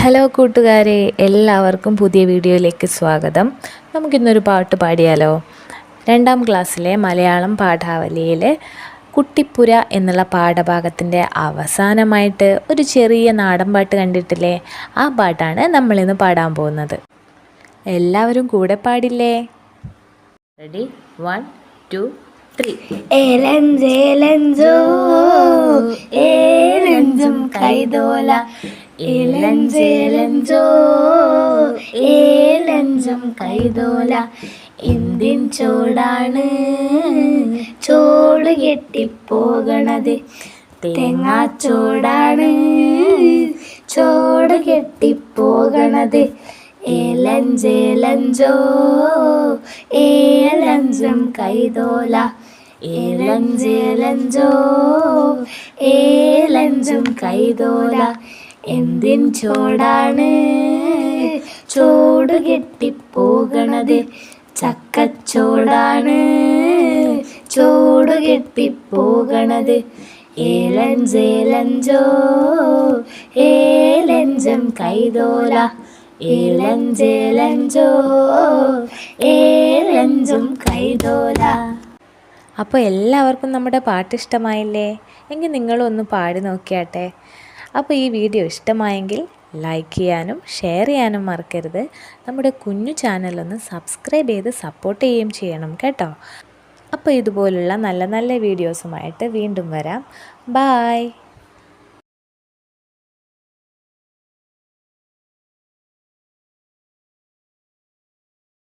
Hello കൂട്ടുകാരെ. എല്ലാവർക്കും പുതിയ വീഡിയോയിലേക്ക് സ്വാഗതം. നമുക്കിന്നൊരു പാട്ട് പാടിയാലോ? രണ്ടാം ക്ലാസ്സിലെ മലയാളം പാഠാവലിയിലെ കുട്ടിപ്പുര എന്നുള്ള പാഠഭാഗത്തിന്റെ അവസാനമായിട്ട് ഒരു ചെറിയ നാടൻ പാട്ട് കണ്ടിട്ടില്ലേ? ആ പാട്ടാണ് നമ്മളിന്ന് പാടാൻ പോകുന്നത്. എല്ലാവരും കൂടെ പാടില്ലേ? റെഡി വൺ ടു ത്രീ കൈതോല. കൈതോല. എന്തിൻ ചോടാണ്? ചോട് കെട്ടിപ്പോകണത് തേങ്ങാച്ചോടാണ് ചോട് കെട്ടിപ്പോകണത് ഏലഞ്ചേലഞ്ചോ ഏലഞ്ചും കൈതോല. ഏലഞ്ചേലഞ്ചോ? ഏലഞ്ചും കൈതോല. എന്തിൻ ചോടാണ്? ചോട് കെട്ടിപ്പോകണത് ചക്കച്ചോടാണ്. ചോട് കെട്ടിപ്പോകണത് ഏലഞ്ചേലഞ്ചോ? ഏലഞ്ചം കൈതോല. ഏലഞ്ചേലഞ്ചോ? ഏലഞ്ചും കൈതോല. അപ്പോൾ എല്ലാവർക്കും നമ്മുടെ പാട്ട് ഇഷ്ടമായില്ലേ? എങ്കിൽ നിങ്ങളും ഒന്ന് പാടി നോക്കിയാട്ടെ. അപ്പോൾ ഈ വീഡിയോ ഇഷ്ടമായെങ്കിൽ ലൈക്ക് ചെയ്യാനും ഷെയർ ചെയ്യാനും മറക്കരുത്. നമ്മുടെ കുഞ്ഞു ചാനലൊന്ന് സബ്സ്ക്രൈബ് ചെയ്ത് സപ്പോർട്ട് ചെയ്യുകയും ചെയ്യണം കേട്ടോ. അപ്പോൾ ഇതുപോലുള്ള നല്ല നല്ല വീഡിയോസുമായിട്ട് വീണ്ടും വരാം. ബായ്